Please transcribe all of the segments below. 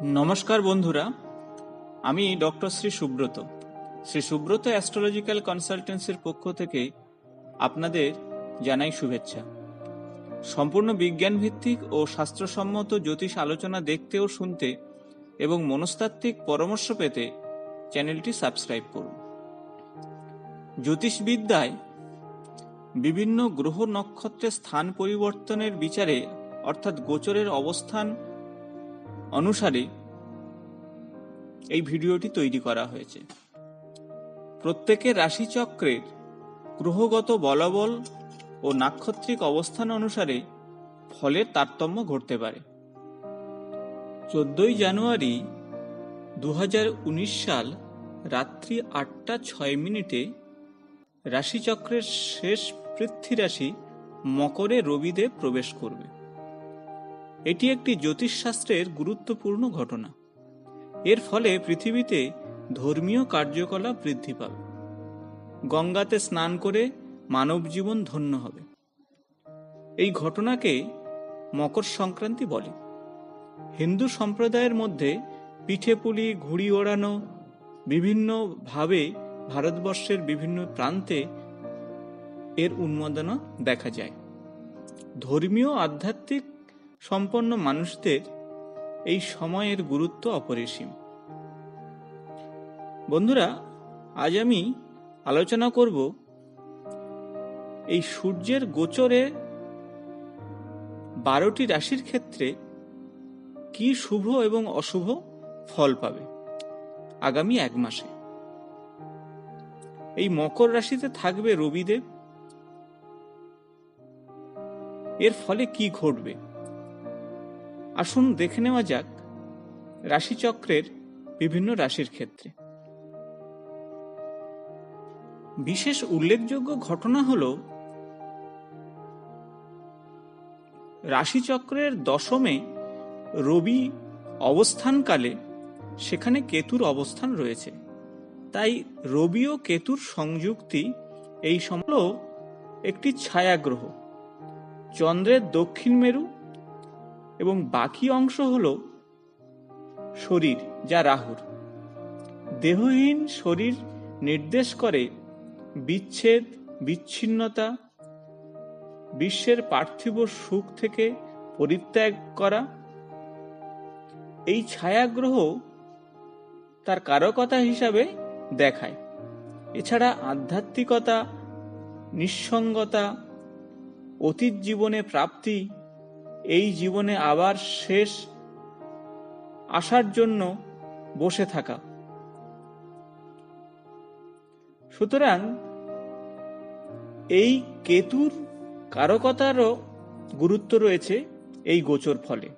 নমস্কার বন্ধুরা, আমি ডক্টর শ্রী সুব্রত। শ্রী সুব্রত অ্যাস্ট্রোলজিক্যাল কনসালটেন্সির পক্ষ থেকে আপনাদের জানাই শুভেচ্ছা। সম্পূর্ণ বিজ্ঞান ভিত্তিক ও শাস্ত্রসম্মত জ্যোতিষ আলোচনা দেখতে ও শুনতে এবং মনস্তাত্ত্বিক পরামর্শ পেতে চ্যানেলটি সাবস্ক্রাইব করুন। জ্যোতিষবিদ্যায় বিভিন্ন গ্রহ নক্ষত্রের স্থান পরিবর্তনের বিচারে, অর্থাৎ গোচরের অবস্থান অনুসারে এই ভিডিওটি তৈরি করা হয়েছে। প্রত্যেকের রাশিচক্রের গ্রহগত বলাবল ও নাক্ষত্রিক অবস্থান অনুসারে ফলের তারতম্য ঘটতে পারে। চোদ্দই জানুয়ারি দু হাজার উনিশ সাল রাত্রি আটটা ছয় মিনিটে রাশিচক্রের শেষ পৃথ্বী রাশি মকরে রবিদেব প্রবেশ করবে। এটি একটি জ্যোতিষশাস্ত্রের গুরুত্বপূর্ণ ঘটনা। এর ফলে পৃথিবীতে ধর্মীয় কার্যকলাপ বৃদ্ধি পাবে। গঙ্গাতে স্নান করে মানব জীবন ধন্য হবে। এই ঘটনাকে মকর সংক্রান্তি বলে। হিন্দু সম্প্রদায়ের মধ্যে পিঠে পুলি, ঘুড়ি ওড়ানো বিভিন্নভাবে ভারতবর্ষের বিভিন্ন প্রান্তে এর উন্মাদনা দেখা যায়। ধর্মীয় আধ্যাত্মিক সম্পন্ন মানুষদের এই সময়ের গুরুত্ব অপরিসীম। বন্ধুরা, আজ আমি আলোচনা করব এই সূর্যের গোচরে বারোটি রাশির ক্ষেত্রে কি শুভ এবং অশুভ ফল পাবে আগামী এক মাসে। এই মকর রাশিতে থাকবে রবিদেব। এর ফলে কি ঘটবে? আসুন দেখে নেওয়া যাক রাশিচক্রের বিভিন্ন রাশির ক্ষেত্রে। বিশেষ উল্লেখযোগ্য ঘটনা হল রাশিচক্রের দশমে রবি অবস্থানকালে সেখানে কেতুর অবস্থান রয়েছে। তাই রবি ও কেতুর সংযুক্তি এই সমল একটি ছায়াগ্রহ, চন্দ্রের দক্ষিণ মেরু এবং বাকি অংশ হল শরীর, যা রাহুর। দেহহীন শরীর নির্দেশ করে বিচ্ছেদ, বিচ্ছিন্নতা, বিশ্বের পার্থিব সুখ থেকে পরিত্যাগ করা। এই ছায়াগ্রহ তার কারকতা হিসাবে দেখায়। এছাড়া আধ্যাত্মিকতা, নিঃসঙ্গতা, অতীত জীবনে প্রাপ্তি এই জীবনে আবার শেষ আসার জন্য বসে থাকা। সুতরাং এই কেতুর কারকতারও গুরুত্ব রয়েছে এই গোচর ফলে।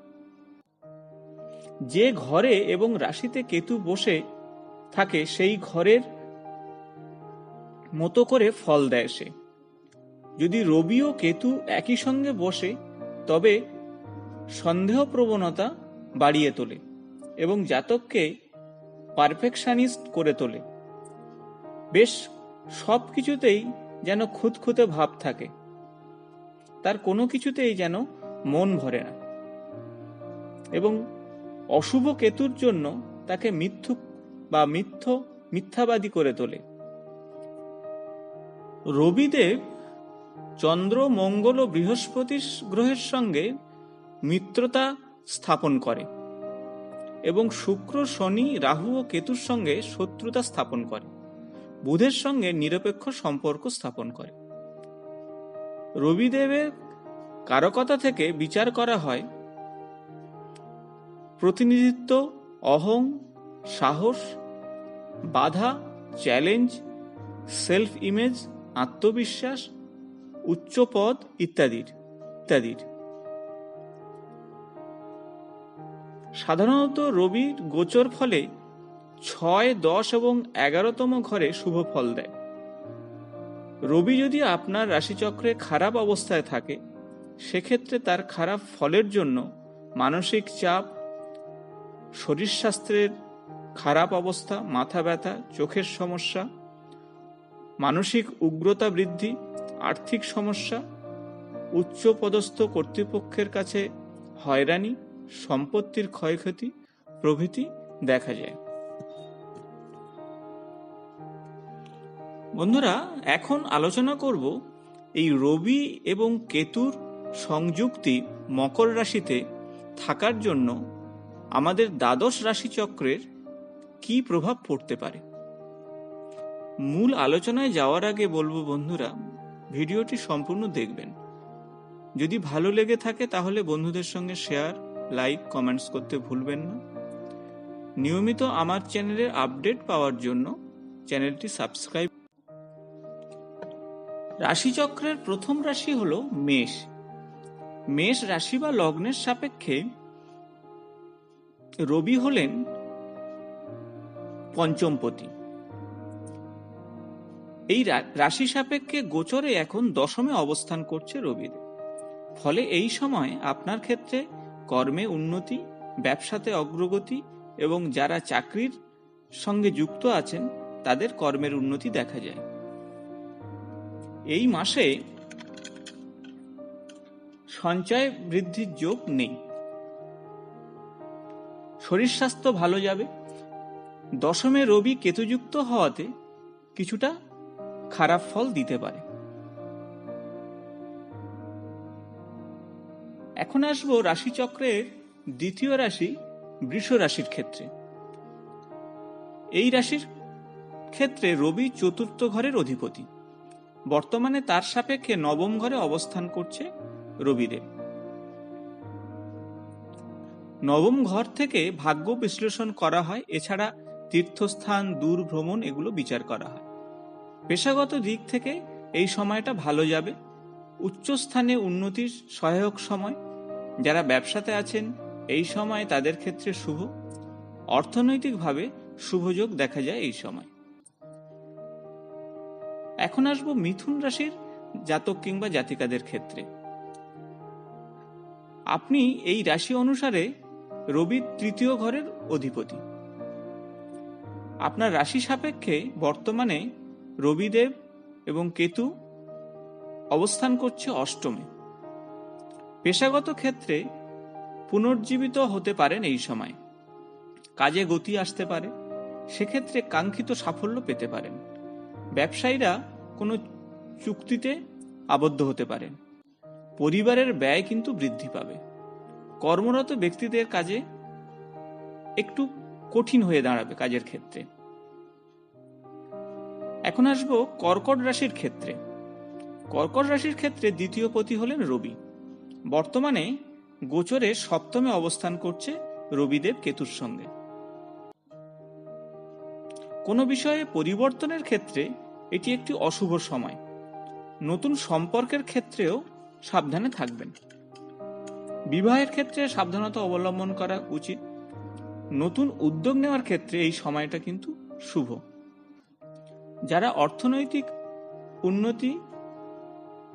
যে ঘরে এবং রাশিতে কেতু বসে থাকে, সেই ঘরের মতো করে ফল দেয় সে। যদি রবি ও কেতু একই সঙ্গে বসে, তবে সন্দেহ প্রবণতা বাড়িয়ে তোলে এবং জাতককে পারফেকশনিস্ট করে তোলে। বেশ সব কিছুতেই যেন খুঁতখুঁতে ভাব থাকে। তার কোনো কিছুতেই যেন মন ভরে না। এবং অশুভ কেতুর জন্য তাকে মিথ্যুক বা মিথ্য মিথ্যাবাদী করে তোলে। রবিদেব চন্দ্র, মঙ্গল ও বৃহস্পতি গ্রহের সঙ্গে মিত্রতা স্থাপন করে এবং শুক্র, শনি, রাহু ও কেতুর সঙ্গে শত্রুতা স্থাপন করে। বুধের সঙ্গে নিরপেক্ষ সম্পর্ক স্থাপন করে। রবিদেবের কারকতা থেকে বিচার করা হয়। প্রতিনিধিত্ব, অহং, সাহস, বাধা, চ্যালেঞ্জ, সেলফ ইমেজ, আত্মবিশ্বাস উচ্চ পদ ইত্যাদির ইত্যাদির। সাধারণত রবির গোচর ফলে ছয়, দশ এবং এগারোতম ঘরে শুভ ফল দেয়। রবি যদি আপনার রাশিচক্রে খারাপ অবস্থায় থাকে, সেক্ষেত্রে তার খারাপ ফলের জন্য মানসিক চাপ, শরীর স্বাস্থ্যের খারাপ অবস্থা, মাথা ব্যথা, চোখের সমস্যা, মানসিক উগ্রতা বৃদ্ধি, আর্থিক সমস্যা, উচ্চপদস্থ কর্তৃপক্ষের কাছে হয়রানি সম্পত্তির ক্ষয়ক্ষতি প্রভৃতি দেখা যায়। বন্ধুরা, এখন আলোচনা করব এই রবি এবং কেতুর সংযুক্তি মকর রাশিতে থাকার জন্য আমাদের দ্বাদশ রাশিচক্রের কি প্রভাব পড়তে পারে? মূল আলোচনায় যাওয়ার আগে বলব বন্ধুরা, ভিডিওটি সম্পূর্ণ দেখবেন। যদি ভালো লেগে থাকে তাহলে বন্ধুদের সঙ্গে শেয়ার লাইক, কমেন্টস করতে ভুলবেন না। নিয়মিত আমার চ্যানেলের আপডেট পাওয়ার জন্য চ্যানেলটি সাবস্ক্রাইব রাশিচক্রের প্রথম রাশি হল মেষ। মেষ রাশি বা লগ্নের সাপেক্ষে রবি হলেন পঞ্চমপতি। এই রাশি সাপেক্ষে গোচরে এখন দশমে অবস্থান করছে রবির। ফলে এই সময় আপনার ক্ষেত্রে কর্মে উন্নতি, ব্যবসাতে অগ্রগতি এবং যারা চাকরির সঙ্গে যুক্ত আছেন, তাদের কর্মের উন্নতি দেখা যায়। এই মাসে সঞ্চয় বৃদ্ধির যোগ নেই। শরীর স্বাস্থ্য ভালো যাবে। দশমে রবি কেতুযুক্ত হওয়াতে কিছুটা খারাপ ফল দিতে পারে। এখন আসব রাশিচক্রের দ্বিতীয় রাশি বৃষ রাশির ক্ষেত্রে। এই রাশির ক্ষেত্রে রবি চতুর্থ ঘরের অধিপতি। বর্তমানে তার সাপেক্ষে নবম ঘরে অবস্থান করছে রবিদেব। নবম ঘর থেকে ভাগ্য বিশ্লেষণ করা হয়, এছাড়া তীর্থস্থান, দূর ভ্রমণ এগুলো বিচার করা হয়। পেশাগত দিক থেকে এই সময়টা ভালো যাবে। উচ্চস্থানে উন্নতির সহায়ক সময়। যারা ব্যবসাতে আছেন, এই সময় তাদের ক্ষেত্রে শুভ। অর্থনৈতিকভাবে শুভযোগ দেখা যায় এই সময়। এখন আসব মিথুন রাশির জাতক কিংবা জাতিকাদের ক্ষেত্রে। আপনি এই রাশি অনুসারে রবির তৃতীয় ঘরের অধিপতি। আপনার রাশি সাপেক্ষে বর্তমানে রবিদেব এবং কেতু অবস্থান করছে অষ্টমে। পেশাগত ক্ষেত্রে পুনর্জীবিত হতে পারেন এই সময়। কাজে গতি আসতে পারে, সেক্ষেত্রে কাঙ্ক্ষিত সাফল্য পেতে পারেন। ব্যবসায়ীরা কোনো চুক্তিতে আবদ্ধ হতে পারেন। পরিবারের ব্যয় কিন্তু বৃদ্ধি পাবে। কর্মরত ব্যক্তিদের কাজে একটু কঠিন হয়ে দাঁড়াবে কাজের ক্ষেত্রে। এখন আসব কর্কট রাশির ক্ষেত্রে। কর্কট রাশির ক্ষেত্রে দ্বিতীয় পতি হলেন রবি। বর্তমানে গোচরে সপ্তমে অবস্থান করছে রবিদেব কেতুর সঙ্গে। কোনো বিষয়ে পরিবর্তনের ক্ষেত্রে এটি একটি অশুভ সময়। নতুন সম্পর্কের ক্ষেত্রেও সাবধানে থাকবেন। বিবাহের ক্ষেত্রে সাবধানতা অবলম্বন করা উচিত। নতুন উদ্যোগ নেওয়ার ক্ষেত্রে এই সময়টা কিন্তু শুভ। যারা অর্থনৈতিক উন্নতি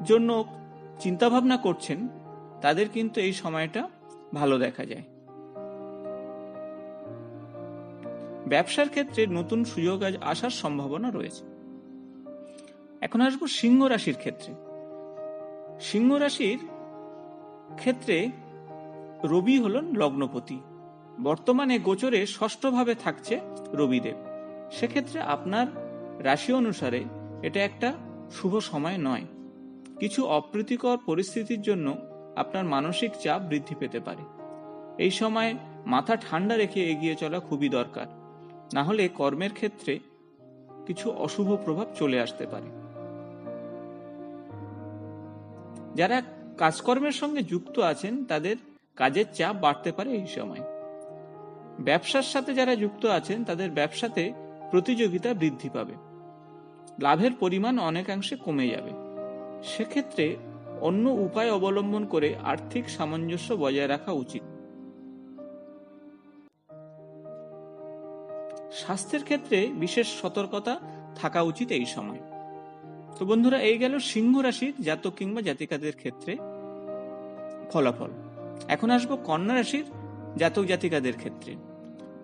জন্য চিন্তাভাবনা করছেন তাদের কিন্তু এই সময়টা ভালো দেখা যায়। ব্যবসার ক্ষেত্রে নতুন সুযোগ আজ আসার সম্ভাবনা রয়েছে। এখন আসব সিংহ রাশির ক্ষেত্রে। সিংহ রাশির ক্ষেত্রে রবি হলেন লগ্নপতি। বর্তমানে গোচরে ষষ্ঠভাবে থাকছে রবিদেব। সেক্ষেত্রে আপনার রাশি অনুসারে এটা একটা শুভ সময় নয়। কিছু অপ্রীতিকর পরিস্থিতির জন্য আপনার মানসিক চাপ বৃদ্ধি পেতে পারে। এই সময় মাথা ঠান্ডা রেখে এগিয়ে চলা খুবই দরকার। না হলে কর্মের ক্ষেত্রে কিছু অশুভ প্রভাব চলে আসতে পারে। যারা কাজকর্মের সঙ্গে যুক্ত আছেন, তাদের কাজের চাপ বাড়তে পারে এই সময়। ব্যবসার সাথে যারা যুক্ত আছেন, তাদের ব্যবসাতে প্রতিযোগিতা বৃদ্ধি পাবে। লাভের পরিমাণ অনেকাংশে কমে যাবে। সেক্ষেত্রে অন্য উপায় অবলম্বন করে আর্থিক সামঞ্জস্য বজায় রাখা উচিত। স্বাস্থ্যের ক্ষেত্রে বিশেষ সতর্কতা থাকা উচিত এই সময়। তো বন্ধুরা, এই গেল সিংহ রাশির জাতক কিংবা জাতিকাদের ক্ষেত্রে ফলাফল। এখন আসব কন্যা রাশির জাতক জাতিকাদের ক্ষেত্রে।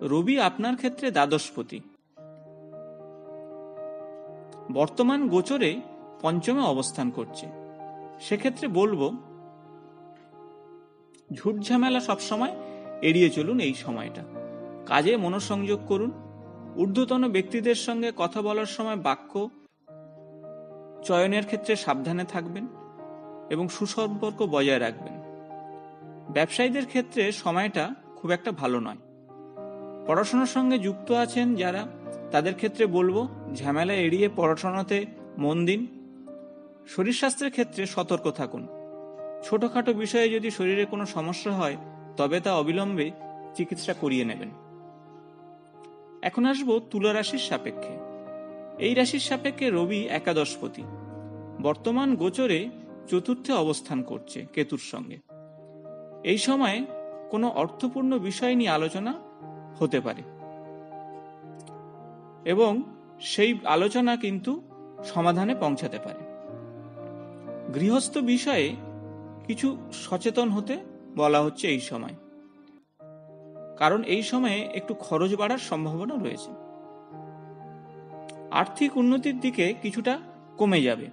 রবি আপনার ক্ষেত্রে দ্বাদশপতি। বর্তমান গোচরে পঞ্চমে অবস্থান করছে। সেক্ষেত্রে বলব, ঝুট ঝামেলা সবসময় এড়িয়ে চলুন এই সময়টা। কাজে মনোসংযোগ করুন। ঊর্ধ্বতন ব্যক্তিদের সঙ্গে কথা বলার সময় বাক্য চয়নের ক্ষেত্রে সাবধানে থাকবেন এবং সুসম্পর্ক বজায় রাখবেন। ব্যবসায়ীদের ক্ষেত্রে সময়টা খুব একটা ভালো নয়। পড়াশোনার সঙ্গে যুক্ত আছেন যারা, তাদের ক্ষেত্রে বলব, ঝামেলা এড়িয়ে পড়াশোনাতে মন দিন। শরীর স্বাস্থ্যের ক্ষেত্রে সতর্ক থাকুন। ছোটখাটো বিষয়ে যদি শরীরে কোনো সমস্যা হয়, তবে তা অবিলম্বে চিকিৎসা করিয়ে নেবেন। এখন আসব তুলা রাশির সাপেক্ষে। এই রাশির সাপেক্ষে রবি একাদশপতি। বর্তমান গোচরে চতুর্থে অবস্থান করছে কেতুর সঙ্গে। এই সময়ে কোনো অর্থপূর্ণ বিষয় নিয়ে আলোচনা হতে পারে। এবং সেই আলোচনা কিন্তু সমাধানে পৌঁছাতে পারে। গৃহস্থ বিষয়ে কিছু সচেতন হতে বলা হচ্ছে এই সময়। কারণ এই সময়ে একটু খরচ বাড়ার সম্ভাবনা রয়েছে। আর্থিক উন্নতির দিকে কিছুটা কমে যাবে।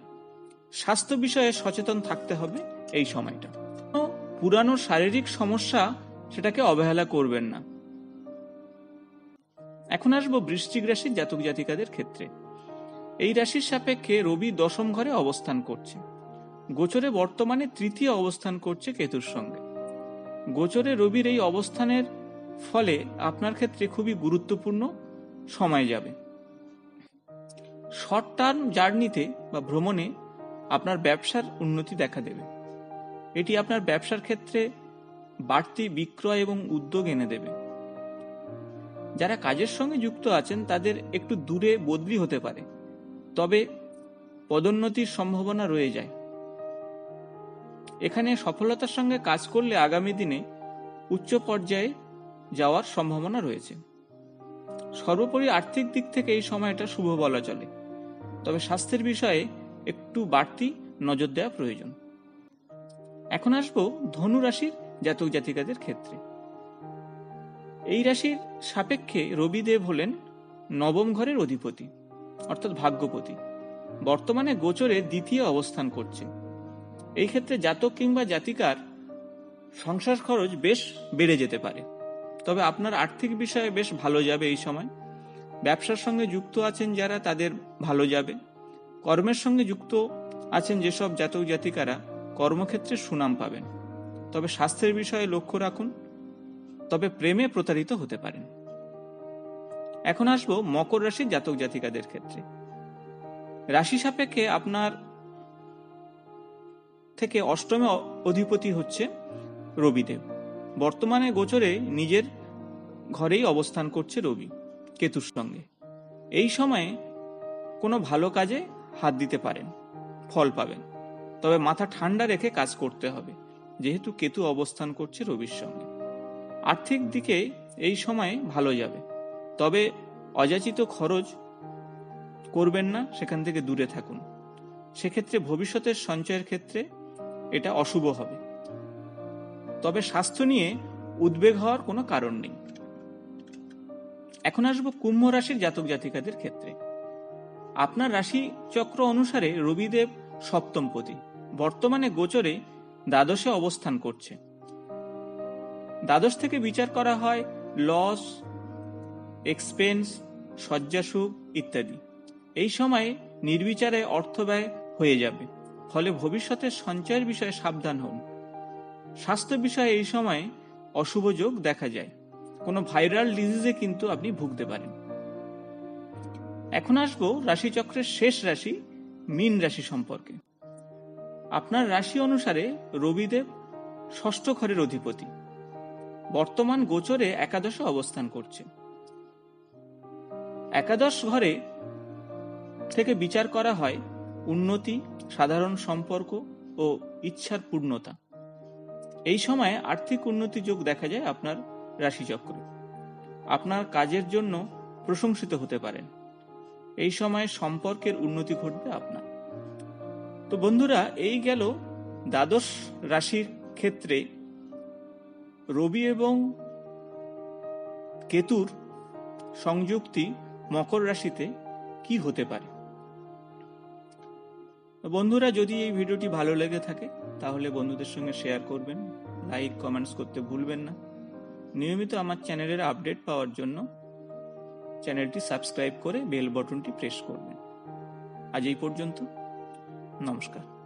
স্বাস্থ্য বিষয়ে সচেতন থাকতে হবে এই সময়টা। পুরানো শারীরিক সমস্যা সেটাকে অবহেলা করবেন না। এখন আসব বৃশ্চিক রাশির জাতক জাতিকাদের ক্ষেত্রে। এই রাশির সাপেক্ষে রবি দশম ঘরে অবস্থান করছে। গোচরে বর্তমানে তৃতীয় অবস্থান করছে কেতুর সঙ্গে। গোচরে রবির এই অবস্থানের ফলে আপনার ক্ষেত্রে খুবই গুরুত্বপূর্ণ সময় যাবে। শর্ট টার্ম জার্নিতে বা ভ্রমণে আপনার ব্যবসার উন্নতি দেখা দেবে। এটি আপনার ব্যবসার ক্ষেত্রে বাড়তি বিক্রয় এবং উদ্যোগ এনে দেবে। যারা কাজের সঙ্গে যুক্ত আছেন, তাদের একটু দূরে বদলি হতে পারে, তবে পদোন্নতির সম্ভাবনা রয়ে যায়। এখানে সফলতার সঙ্গে কাজ করলে আগামী দিনে উচ্চ পর্যায়ে যাওয়ার সম্ভাবনা রয়েছে। সর্বোপরি আর্থিক দিক থেকে এই সময়টা শুভ বলা চলে। তবে স্বাস্থ্যের বিষয়ে একটু বাড়তি নজর দেওয়া প্রয়োজন। এখন আসব ধনু রাশির জাতক জাতিকাদের ক্ষেত্রে। এই রাশির সাপেক্ষে রবিদেব হলেন নবম ঘরের অধিপতি, অর্থাৎ ভাগ্যপতি। বর্তমানে গোচরে দ্বিতীয় অবস্থান করছে। এই ক্ষেত্রে জাতক কিংবা জাতিকার সংসার খরচ বেশ বেড়ে যেতে পারে। তবে আপনার আর্থিক বিষয়ে বেশ ভালো যাবে এই সময়। ব্যবসার সঙ্গে যুক্ত আছেন যারা, তাদের ভালো যাবে। কর্মের সঙ্গে যুক্ত আছেন যেসব জাতক জাতিকারা, কর্মক্ষেত্রে সুনাম পাবেন। তবে স্বাস্থ্যের বিষয়ে লক্ষ্য রাখুন, তবে প্রেমে প্রতারিত হতে পারেন। এখন আসব মকর রাশির জাতক জাতিকাদের ক্ষেত্রে। রাশি সাপেক্ষে আপনার থেকে অষ্টমে অধিপতি হচ্ছে রবিদেব। বর্তমানে গোচরে নিজের ঘরেই অবস্থান করছে রবি, কেতুর সঙ্গে। এই সময়ে কোনো ভালো কাজে হাত দিতে পারেন, ফল পাবেন। তবে মাথা ঠান্ডা রেখে কাজ করতে হবে, যেহেতু কেতু অবস্থান করছে রবির সঙ্গে। আর্থিক দিকে এই সময়ে ভালো যাবে, তবে অযাচিত খরচ করবেন না, সেখান থেকে দূরে থাকুন। সেক্ষেত্রে ভবিষ্যতের সঞ্চয়ের ক্ষেত্রে এটা অশুভ হবে। তবে স্বাস্থ্য নিয়ে উদ্বেগ হওয়ার কোনো কারণ নেই। এখন আসব কুম্ভ রাশির জাতক জাতিকাদের ক্ষেত্রে। আপনার রাশি চক্র অনুসারে রবিদেব সপ্তমপতি। বর্তমানে গোচরে দ্বাদশে অবস্থান করছে। দ্বাদশ থেকে বিচার করা হয় লস, এক্সপেন্স শয্যাসুখ ইত্যাদি। এই সময়ে নির্বিচারে অর্থ ব্যয় হয়ে যাবে। ফলে ভবিষ্যতের সঞ্চয়ের বিষয়ে সাবধান হন। স্বাস্থ্য বিষয়ে এই সময়ে অশুভ যোগ দেখা যায়। কোনো ভাইরাল ডিজিজে কিন্তু আপনি ভুগতে পারেন। এখন আসব রাশিচক্রের শেষ রাশি, মীন রাশি সম্পর্কে। আপনার রাশি অনুসারে রবিদেব ষষ্ঠ ঘরের অধিপতি। বর্তমান গোচরে একাদশে অবস্থান করছে। একাদশ ঘরে থেকে বিচার করা হয় উন্নতি, সাধারণ সম্পর্ক ও ইচ্ছার পূর্ণতা। এই সময়ে আর্থিক উন্নতি যোগ দেখা যায় আপনার রাশিচক্রে। আপনার কাজের জন্য প্রশংসিত হতে পারেন। এই সময়ে সম্পর্কের উন্নতি ঘটবে আপনার। তো বন্ধুরা, এই গেল দ্বাদশ রাশির ক্ষেত্রে রবি এবং কেতুর সংযুক্তি মকর রাশিতে কি হতে পারে? বন্ধুরা, যদি এই ভিডিওটি ভালো লেগে থাকে, তাহলে বন্ধুদের সঙ্গে শেয়ার করবেন লাইক কমেন্টস করতে ভুলবেন না। নিয়মিত আমার চ্যানেলের আপডেট পাওয়ার জন্য চ্যানেলটি সাবস্ক্রাইব করে বেল বটনটি প্রেস করবেন। আজ এই পর্যন্ত, নমস্কার।